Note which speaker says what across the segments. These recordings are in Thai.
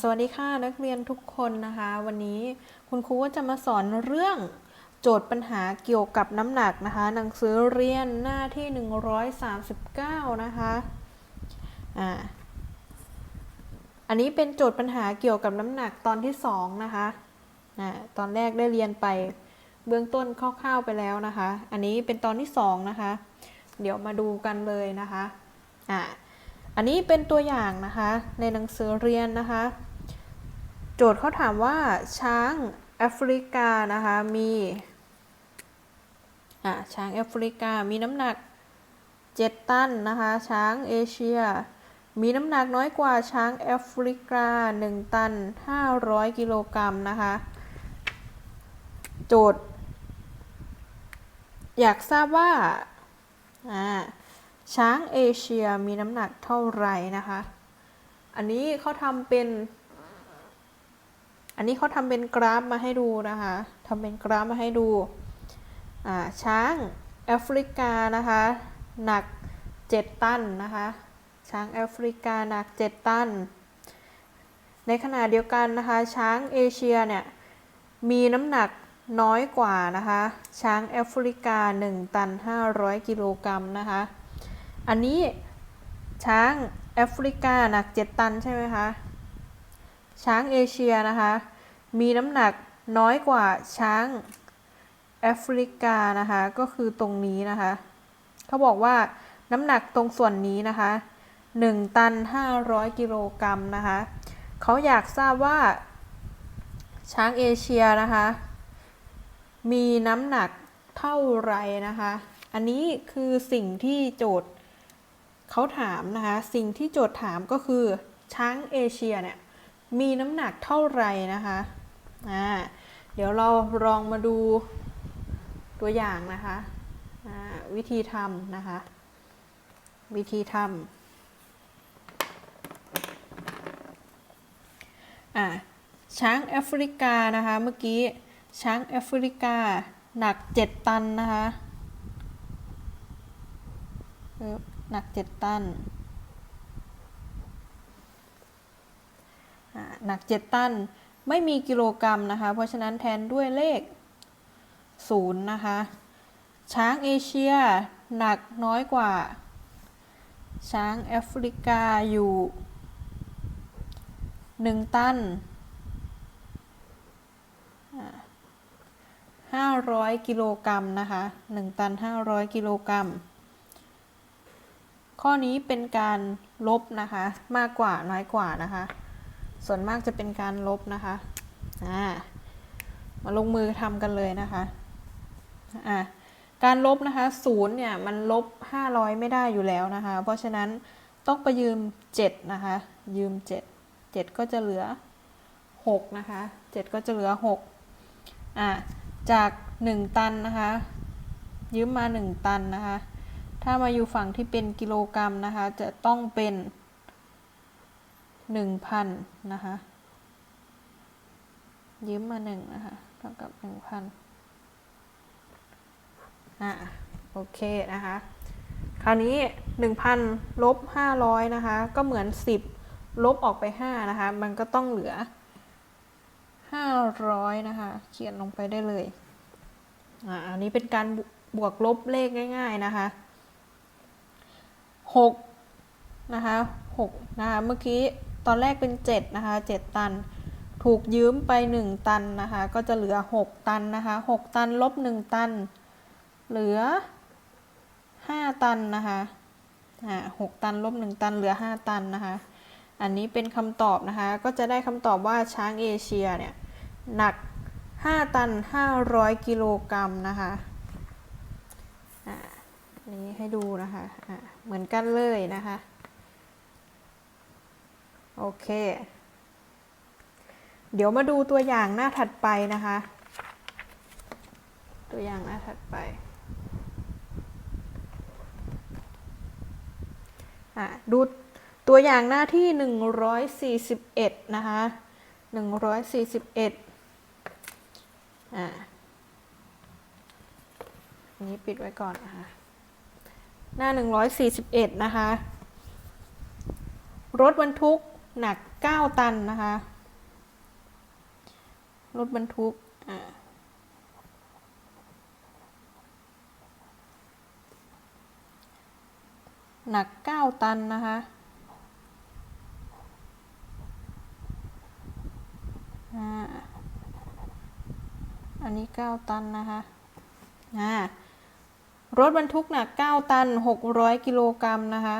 Speaker 1: สวัสดีค่ะนักเรียนทุกคนนะคะ วันนี้คุณครูก็จะมาสอนเรื่องโจทย์ปัญหาเกี่ยวกับน้ำหนักนะคะ หนังสือเรียนหน้าที่ 139 นะคะอ่าอันนี้เป็นโจทย์ปัญหาเกี่ยวกับน้ำหนักตอนที่ 2 นะคะอ่าตอนแรกได้เรียนไปเบื้องต้นคร่าวๆไปแล้วนะคะ อันนี้เป็นตอนที่ 2 นะคะ เดี๋ยวมาดูกันเลยนะคะอ่า อันนี้เป็นตัวอย่างนะคะในหนังสือเรียนนะคะ โจทย์เขาถามว่าช้างแอฟริกานะคะมีอ่าช้างแอฟริกามีน้ำหนัก 7 ตันนะคะ ช้างเอเชีย มีน้ำหนักน้อยกว่าช้างแอฟริกา 1 ตัน 500 กิโลกรัมนะคะ โจทย์ อยากทราบว่าอ่า ช้างเอเชียมีน้ำหนักเท่าไหร่นะคะ อันนี้เขาทำเป็น อันนี้เขาทำเป็นกราฟมาให้ดูนะคะทำเป็นกราฟมาให้ดู ช้างแอฟริกานะคะ หนัก 7 ตันนะคะ ช้างแอฟริกาหนัก 7 ตัน ในขณะเดียวกันนะคะ ช้างเอเชียเนี่ยมีน้ำหนักน้อยกว่านะคะ ช้างแอฟริกา 1 ตัน 500 กิโลกรัมนะคะ อันนี้ช้างแอฟริกาหนัก 7 ตันใช่ไหมคะ ช้างเอเชียนะคะ มีน้ำหนักน้อยกว่าช้างแอฟริกานะคะ ก็คือตรงนี้นะคะ เขาบอกว่าน้ำหนักตรงส่วนนี้นะคะ 1 ตัน 500 กิโลกรัมนะคะ เขาอยากทราบว่า ช้างเอเชียนะคะ มีน้ำหนักเท่าไรนะคะ อันนี้คือสิ่งที่โจทย์ เขาถามนะคะสิ่งที่โจทย์ถามก็คือช้างเอเชียเนี่ยมีน้ำหนักเท่าไหร่นะคะอ่าเดี๋ยวเราลองมาดูตัวอย่างนะคะวิธีทำนะคะ วิธีทำอ่าช้างแอฟริกานะคะเมื่อกี้ช้างแอฟริกาหนัก 7 ตันนะคะ หนัก7ตันหนัก7ตันไม่มีกิโลกรัมนะคะ เพราะฉะนั้นแทนด้วยเลข0นย์นะคะ ช้างเอเชียหนักน้อยกว่า ช้างแอฟริกาอยู่1ตัน500 กิโลกรัมนะคะ 1 ตัน 500 กิโลกรัม ข้อนี้เป็นการลบนะคะ มากกว่าน้อยกว่านะคะ ส่วนมากจะเป็นการลบนะคะอ่ามาลงมือทำกันเลยนะคะอ่าการลบนะคะศูนย์เนี่ยมันลบ 500 ไม่ได้อยู่แล้วนะคะ เพราะฉะนั้นต้องไปยืม 7 นะคะ ยืม 7 7 ก็จะเหลือ 6 นะคะ 7 ก็จะเหลือ 6 อ่าจาก 1 ตันนะคะ ยืมมา 1 ตันนะคะ ถ้ามาอยู่ฝั่งที่เป็นกิโลกรัมนะคะ จะต้องเป็น1,000นะคะยืมมา1นะคะเท่ากับ1,000อ่าโอเคนะคะ คราวนี้1,000ลบ500นะคะ ก็เหมือน10ลบออกไป5นะคะ มันก็ต้องเหลือ500นะคะ เขียนลงไปได้เลยอ่าอันนี้เป็นการบวกลบเลขง่าย ๆนะคะ 6นะคะ6นะคะเมื่อกี้ตอนแรกเป็น7นะคะ7 ตัน ถูกยืมไป 1 ตันนะคะก็จะเหลือ 6 ตันนะคะ6ตันลบ 1 ตัน เหลือ 5 ตันนะคะอ่า6ตันลบ 1 ตันเหลือ 5 ตันนะคะอันนี้เป็นคำตอบนะคะ ก็จะได้คำตอบว่าช้างเอเชียเนี่ย หนัก 5 ตัน 500 กิโลกรัมนะคะ นี้ให้ดูนะคะอ่าเหมือนกันเลยนะคะ โอเค เดี๋ยวมาดูตัวอย่างหน้าถัดไปนะคะ ตัวอย่างหน้าถัดไปอะดูตัวอย่างหน้าที่ 141 นะคะ 141 อะอันนี้ปิดไว้ก่อนนะคะ หน้า 141 นะคะ รถบรรทุกหนัก 9 ตันนะคะ รถบรรทุกอ่าหนัก 9 ตันนะคะ อันนี้ 9 ตันนะคะ อ่า รถบรรทุกหนัก 9 ตัน 600 กิโลกรัมนะคะ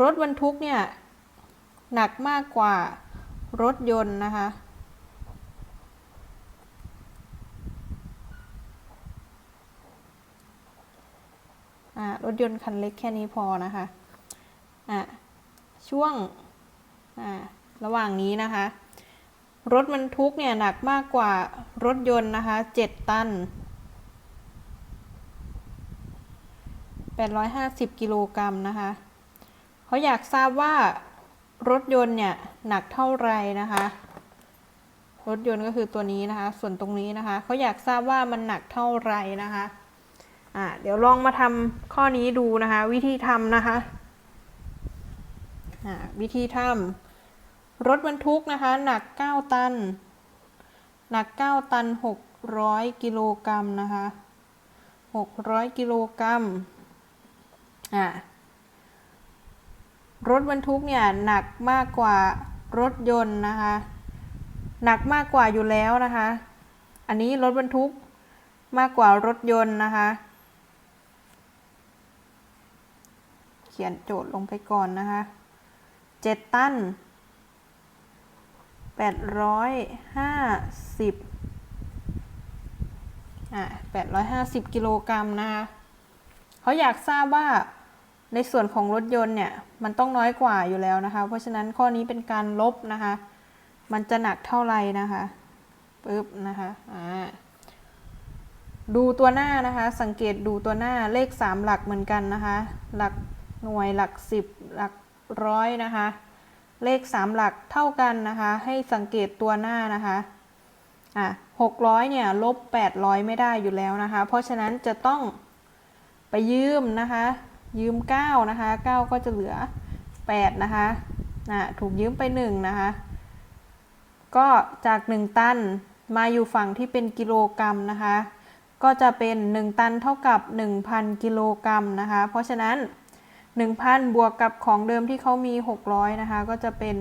Speaker 1: รถบรรทุกเนี่ย หนักมากกว่ารถยนต์นะคะ รถยนต์คันเล็กแค่นี้พอนะคะะช่วงระหว่างนี้นะคะ รถบรรทุกเนี่ยหนักมากกว่ารถยนต์นะคะ 7 ตัน 850 กิโลกรัมนะคะเขาอยากทราบว่ารถยนต์เนี่ยหนักเท่าไรนะคะ รถยนต์ก็คือตัวนี้นะคะ ส่วนตรงนี้นะคะเขาอยากทราบว่ามันหนักเท่าไรนะคะอ่าเดี๋ยวลองมาทำข้อนี้ดูนะคะ วิธีทำนะคะอ่าวิธีทำ รถบรรทุกนะคะ หนัก 9 ตัน หนัก 9 ตัน 600 กิโลกรัมนะคะ 600 กิโลกรัมอ่ารถบรรทุกเนี่ยหนักมากกว่ารถยนต์นะคะ หนักมากกว่าอยู่แล้วนะคะ อันนี้รถบรรทุกมากกว่ารถยนต์นะคะ เขียนโจทย์ลงไปก่อนนะคะ 7 ตัน แปดร้อยห้าสิบอะแปดร้อยห้าสิบกิโลกรัมนะคะเขาอยากทราบว่าในส่วนของรถยนต์เนี่ย มันต้องน้อยกว่าอยู่แล้วนะคะ เพราะฉะนั้นข้อนี้เป็นการลบนะคะ มันจะหนักเท่าไหร่นะคะปึ๊บนะคะอ่าดูตัวหน้านะคะ สังเกตดูตัวหน้าเลข 3 หลักเหมือนกันนะคะ หลักหน่วยหลัก 10 หลักร้อยนะคะ เลข 3 หลักเท่ากันนะคะ ให้สังเกตตัวหน้านะคะ อะ600เนี่ยลบ800ไม่ได้อยู่แล้วนะคะ เพราะฉะนั้นจะต้องไปยืมนะคะ ยืม9นะคะ9ก็จะเหลือ8นะคะอะถูกยืมไป1นะคะ ก็จาก1ตันมาอยู่ฝั่งที่เป็นกิโลกรัมนะคะ ก็จะเป็น1ตันเท่ากับ1,000กิโลกรัมนะคะ เพราะฉะนั้น 1,000 บวกกับของเดิมที่เขามี 600 นะคะ ก็จะเป็น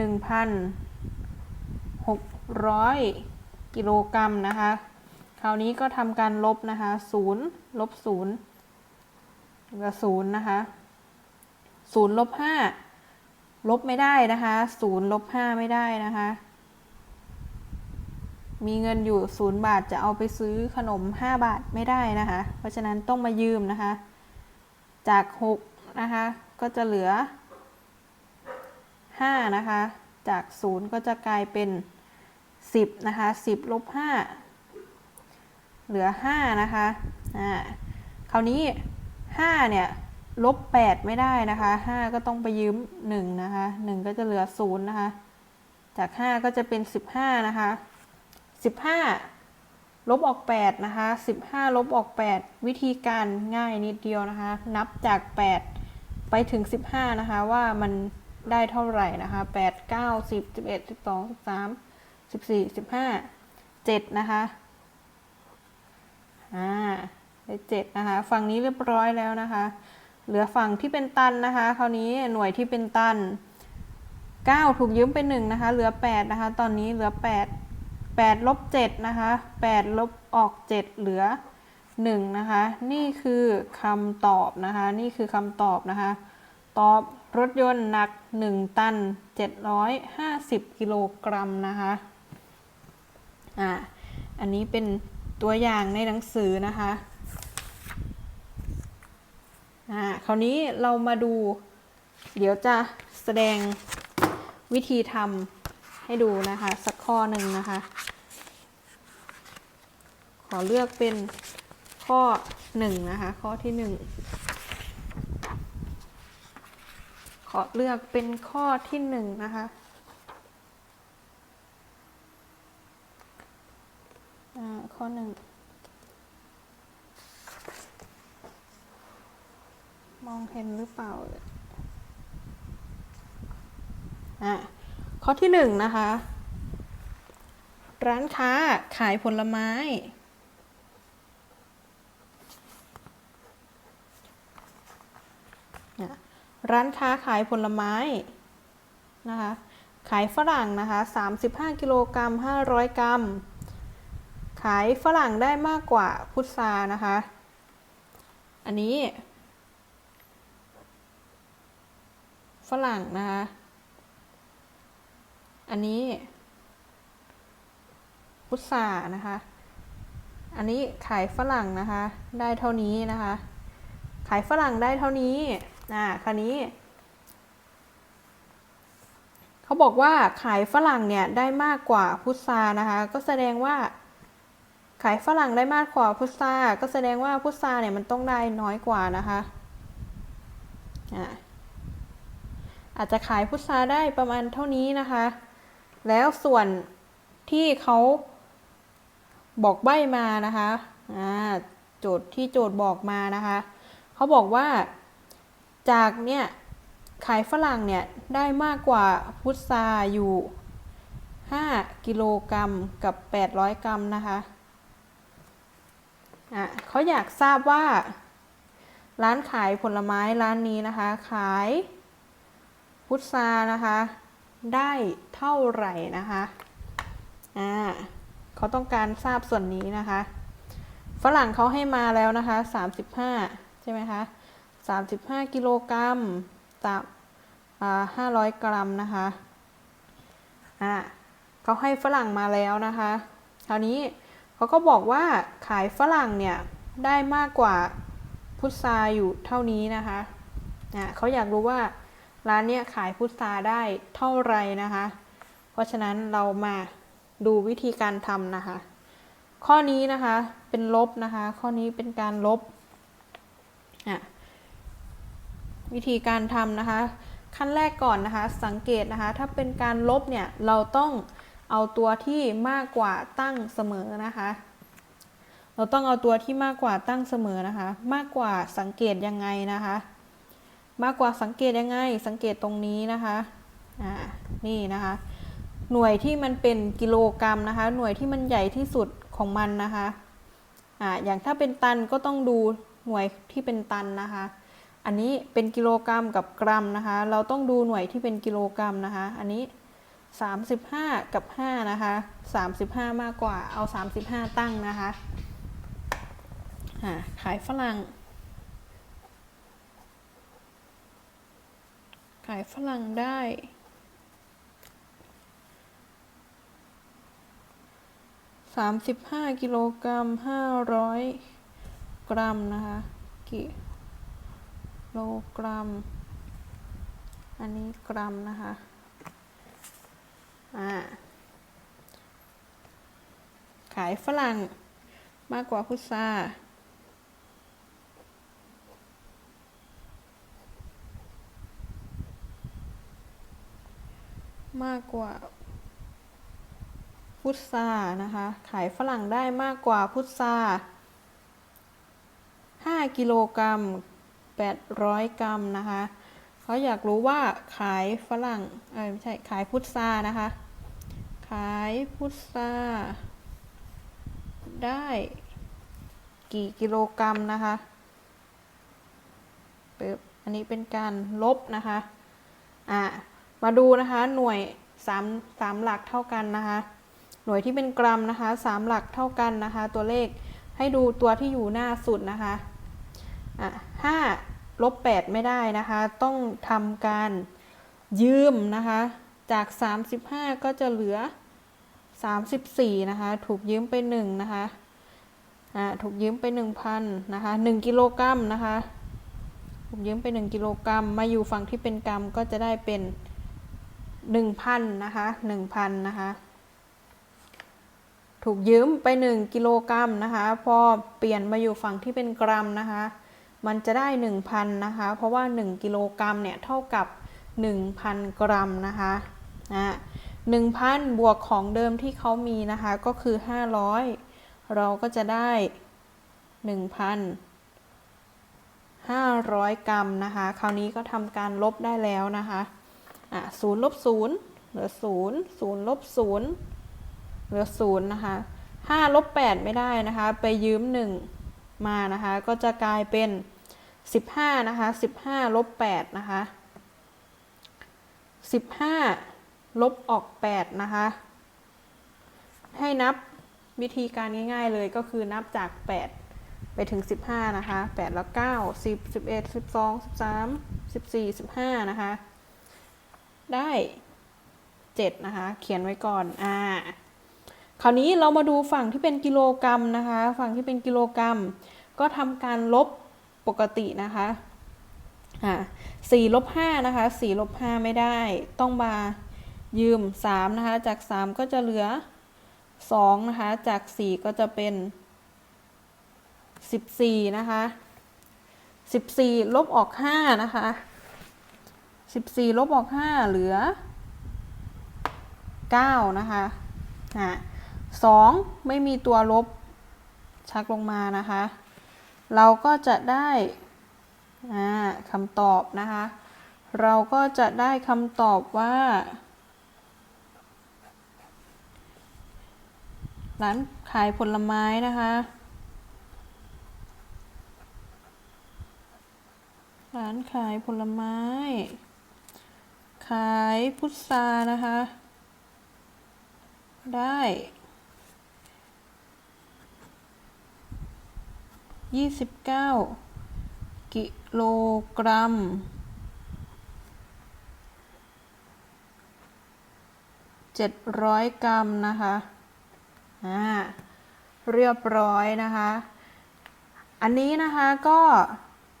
Speaker 1: 1,600 กิโลกรัมนะคะ คราวนี้ก็ทำการลบนะคะ0ลบ0เหลือ0นะคะ0ลบ5ลบไม่ได้นะคะ0ลบ5ไม่ได้นะคะ มีเงินอยู่ 0 บาทจะเอาไปซื้อขนม 5 บาทไม่ได้นะคะ เพราะฉะนั้นต้องมายืมนะคะ จาก6นะคะก็จะเหลือ5นะคะจาก 0 ก็จะกลายเป็น 10นะคะ10ลบ5เหลือ5นะคะอ่าคราวนี้5เนี่ยลบ8ไม่ได้นะคะ5ก็ต้องไปยืม1นะคะ1ก็จะเหลือ0นะคะจาก 5 ก็จะเป็น 15นะคะ15 ลบออก 8 นะคะ 15 ลบออก 8 วิธีการง่ายนิดเดียวนะคะ นับจาก 8 ไปถึง 15 นะคะ ว่ามันได้เท่าไหร่นะคะ 8 9 10 11 12 13 14 15 7 นะคะ อ่า ได้ 7 นะคะ ฝั่งนี้เรียบร้อยแล้วนะคะ เหลือฝั่งที่เป็นตันนะคะ คราวนี้หน่วยที่เป็นตัน 9 ถูกยืมไป1นะคะ เหลือ 8 นะคะ ตอนนี้เหลือ 8 8ลบ7นะคะ8ลบออก 7 เหลือ 1 นะคะ นี่คือคำตอบนะคะ นี่คือคำตอบนะคะ ตอบรถยนต์หนัก 1 ตัน 750 กิโลกรัมนะคะ อ่า อันนี้เป็นตัวอย่างในหนังสือนะคะ อ่า คราวนี้เรามาดู เดี๋ยวจะแสดงวิธีทำให้ดูนะคะ ส ข้อหนึ่งนะคะ ขอเลือกเป็นข้อหนึ่งนะคะ ข้อที่หนึ่งขอเลือกเป็นข้อที่หนึ่งนะคะอ่าข้อหนึ่งมององเห็นหรือเปล่าอะข้อที่หนึ่งนะคะ ร้านค้าขายผลไม้ ร้านค้าขายผลไม้นะคะ ขายฝรั่งนะคะ 35 กิโลกรัม 500 กรัม ขายฝรั่งได้มากกว่าพุทรานะคะ อันนี้ ฝรั่งนะคะ อันนี้ พุทรานะคะ อันนี้ขายฝรั่งนะคะ ได้เท่านี้นะคะ ขายฝรั่งได้เท่านี้ อ่า คราวนี้ เขาบอกว่าขายฝรั่งเนี่ยได้มากกว่าพุทรานะคะ ก็แสดงว่า ขายฝรั่งได้มากกว่าพุทราก็แสดงว่าพุทราเนี่ยมันต้องได้น้อยกว่านะคะ อ่าอาจจะขายพุทราได้ประมาณเท่านี้นะคะ แล้วส่วนที่เขา บอกใบ้มานะคะอ่าโจทย์ที่โจทย์บอกมานะคะเขาบอกว่าจากเนี่ยขายฝรั่งเนี่ยได้มากกว่าพุทราอยู่ 5 กิโลกรัมกับ 800 กรัมนะคะอะเขาอยากทราบว่า ร้านขายผลไม้ร้านนี้นะคะ ขายพุทรานะคะ ได้เท่าไหร่นะคะอ่า เขาต้องการทราบส่วนนี้นะคะ ฝรั่งเขาให้มาแล้วนะคะ 35 ใช่ไหมคะ 35 กิโลกรัมตามห้าร้อยกรัมนะคะอ่าเขาให้ฝรั่งมาแล้วนะคะ คราวนี้เขาก็บอกว่าขายฝรั่งเนี่ยได้มากกว่าพุทราอยู่เท่านี้นะคะอ่าเขาอยากรู้ว่าร้านเนี้ยขายพุทราได้เท่าไรนะคะ เพราะฉะนั้นเรามา ดูวิธีการทำนะคะ ข้อนี้นะคะเป็นลบนะคะ ข้อนี้เป็นการลบอะวิธีการทำนะคะ ขั้นแรกก่อนนะคะ สังเกตนะคะ ถ้าเป็นการลบเนี่ยเราต้องเอาตัวที่มากกว่าตั้งเสมอนะคะ เราต้องเอาตัวที่มากกว่าตั้งเสมอนะคะ มากกว่าสังเกตยังไงนะคะ มากกว่าสังเกตยังไง สังเกตตรงนี้นะคะ อ่า นี่นะคะ หน่วยที่มันเป็นกิโลกรัมนะคะ หน่วยที่มันใหญ่ที่สุดของมันนะคะอ่าอย่างถ้าเป็นตันก็ต้องดูหน่วยที่เป็นตันนะคะ อันนี้เป็นกิโลกรัมกับกรัมนะคะ เราต้องดูหน่วยที่เป็นกิโลกรัมนะคะ อันนี้ 35 กับ 5 นะคะ 35 มากกว่าเอา 35 ตั้งนะคะขายฝรั่ง ขายฝรั่งได้ 35 กิโลกรัม 500 กรัมนะคะ กิโลกรัม อันนี้กรัมนะคะ อ่า ขายฝรั่งมากกว่าพุทรามากกว่า พุทรานะคะ ขายฝรั่งได้มากกว่าพุทรา5กิโลกรัม800 กรัมนะคะเขาอยากรู้ว่าขายฝรั่งเอ้ยไม่ใช่ขายพุทรานะคะ ขายพุทราได้กี่กิโลกรัมนะคะปึ๊บอันนี้เป็นการลบนะคะอ่ามาดูนะคะหน่วย3 3หลักเท่ากันนะคะ น่วยที่เป็นกรัมนะคะ3หลักเท่ากันนะคะ ตัวเลขให้ดูตัวที่อยู่หน้าสุดนะคะอะห้าลบ8ไม่ได้นะคะ ต้องทำการยืมนะคะ จาก 35 ก็จะเหลือ 34 นะคะ ถูกยืมไป1นะคะอ่าถูกยืมไป 1,000นะคะ1กิโลกรัมนะคะถูกยืมไป 1 กิโลกรัมมาอยู่ฝั่งที่เป็นกรัมก็จะได้เป็น 1,000นะคะ1,000นะคะ ถูกยืมไป 1 กิโลกรัมนะคะ พอเปลี่ยนมาอยู่ฝั่งที่เป็นกรัมนะคะ มันจะได้ 1,000นะคะ เพราะว่า 1 กิโลกรัมเนี่ยเท่ากับ 1,000 กรัมนะคะอะ1,000บวกของเดิมที่เขามีนะคะ ก็คือ 500 เราก็จะได้1,000 500 กรัมนะคะ คราวนี้ก็ทำการลบได้แล้วนะคะอะศูนย์ลบศูนย์เหลือศูนย์ศูนย์ลบศูนย์ เหลือศูนย์นะคะ5ลบ8ไม่ได้นะคะ ไปยืม1มานะคะ ก็จะกลายเป็น15นะคะ15ลบ8นะคะ15ลบออก8นะคะ ให้นับวิธีการง่าย ๆเลยก็คือนับจาก8ไปถึง 15 นะคะ 8 แล้ว 9 10 11 12 13 14 15 นะคะ ได้ 7 นะคะ เขียนไว้ก่อน อ่า คราวนี้เรามาดูฝั่งที่เป็นกิโลกรัมนะคะ ฝั่งที่เป็นกิโลกรัม ก็ทำการลบปกตินะคะอ่าสี่ลบห้านะคะสี่ลบห้าไม่ได้ ต้องมายืมสามนะคะ จากสามก็จะเหลือสองนะคะ จากสี่ก็จะเป็นสิบี่นะคะสิบี่ลบออกห้านะคะสิบี่ลบออกห้าเหลือเก้านะคะอ่า สองไม่มีตัวลบชักลงมานะคะ เราก็จะได้คำตอบนะคะ เราก็จะได้คำตอบว่าร้านขายผลไม้นะคะร้านขายผลไม้ ขายพุทรานะคะ ได้ ยี่สิบเก้ากิโลกรัม เจ็ดร้อยกรัมนะคะ อ่า เรียบร้อยนะคะ อันนี้นะคะก็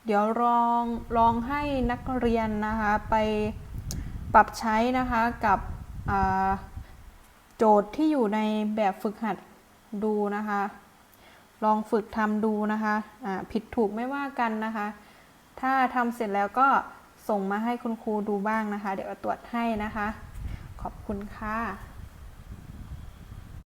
Speaker 1: เดี๋ยวลองลองให้นักเรียนนะคะไปปรับใช้นะคะกับโจทย์ที่อยู่ในแบบฝึกหัดดูนะคะ ลองฝึกทำดูนะคะะผิดถูกไม่ว่ากันนะคะ ถ้าทำเสร็จแล้วก็ส่งมาให้คุณครูดูบ้างนะคะ เดี๋ยวตรวจให้นะคะ ขอบคุณค่ะ